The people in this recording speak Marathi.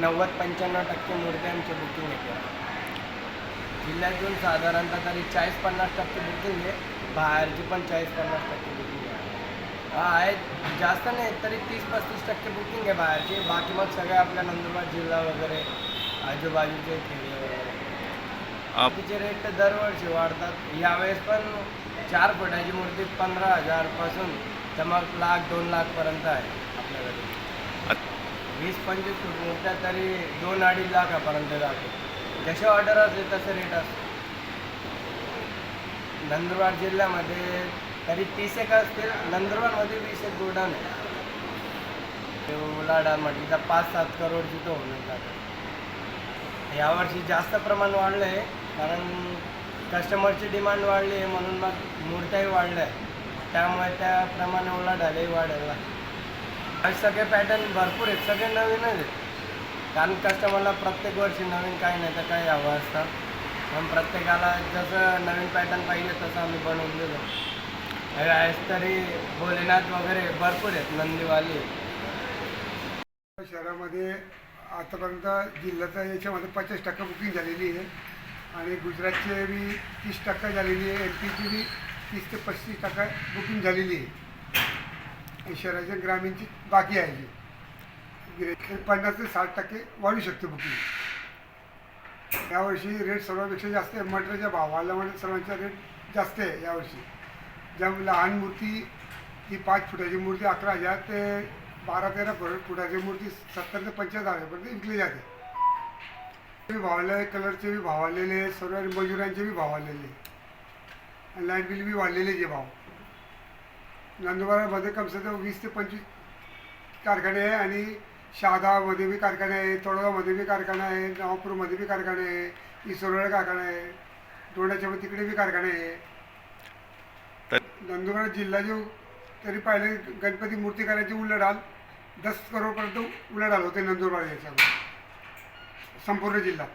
नव्वद पंच्याण्णव टक्के मूर्त्यांचे बुकिंग येते जिल्ह्यातून साधारणतः तरी चाळीस पन्नास टक्के बुकिंग आहे. बाहेरची पण चाळीस पन्नास टक्के बुकिंग आहे. हा आहे. जास्त नाही तरी तीस पस्तीस टक्के बुकिंग आहे बाहेरची. बाकी मग सगळे आपल्या नंदुरबार जिल्हा वगैरे आजूबाजूचे खेडे वगैरे तिचे रेट तर दरवर्षी वाढतात. यावेळेस पण चार फुटाची मूर्ती पंधरा हजारपासून तर मग लाख दोन लाखपर्यंत आहे आपल्याकडे. वीस पंचवीस फूट तरी दोन अडीच लाखापर्यंत जातो. जसे ऑर्डर असते तसं रेट असतो. नंदुरबार जिल्ह्यामध्ये तरी तीस एक असतील नंदुरबारमध्ये वीस एक गोडाऊन आहे उलाढाल म्हटली तर पाच सात करोडची तो होऊन जातं यावर्षी जास्त प्रमाण वाढलं आहे कारण कस्टमरची डिमांड वाढली आहे म्हणून मग मूर्त्याही वाढल्या. आहे त्यामुळे त्याप्रमाणे उलाढालही वाढायला सगळे पॅटर्न भरपूर आहेत. सगळे नवीनच आहेत. कारण कस्टमरला प्रत्येक वर्षी नवीन काही नाही तर काही हवं असतं. पण प्रत्येकाला जसं नवीन पॅटर्न पाहिजे तसं आम्ही बनवून दिलो आज तरी भोलेनाथ वगैरे भरपूर आहेत. नंदीवाली शहरामध्ये आतापर्यंत जिल्ह्याचा याच्यामध्ये पचास टक्का बुकिंग झालेली आहे. आणि गुजरातचे बी तीस टक्का झालेली आहे. एम पीची बी तीस ते पस्तीस टक्का बुकिंग झालेली आहे. शहराच्या ग्रामीणची बाकी आहे जी. पन्नास ते साठ टक्के वाढू शकते बुकिंग. यावर्षी रेट सर्वांपेक्षा जास्त आहे. मटरच्या भाव वाढल्यामुळे सर्वांचा रेट जास्त आहे यावर्षी. ज्या लहान मूर्ती ती पाच फुटाची मूर्ती अकरा हजार ते बारा तेरा फुट फुटाची मूर्ती सत्तर ते पंच्याहत्तर हजारपर्यंत विकली जाते. ते कलरचे बी भाव आलेले सर्व मजुरांचे बी भाव आलेले. लाइट बिल बी वाढलेले जे भाव. नंदुरबारमध्ये कमसे कम वीस ते पंचवीस कारखाने आहे आणि शहादामध्ये बी कारखाने आहे तळोगामध्ये बी कारखाना आहे नवापूरमध्ये बी कारखाने आहे इसरोळे कारखाना आहे डोण्याच्या तिकडे बी कारखाने आहे. तर नंदुरबार जिल्हा जो तरी पाहिले गणपती मूर्ती करायची उलाढाल दस करोडपर्यंत उलाढाल होते नंदुरबार याच्यामध्ये. संपूर्ण जिल्हा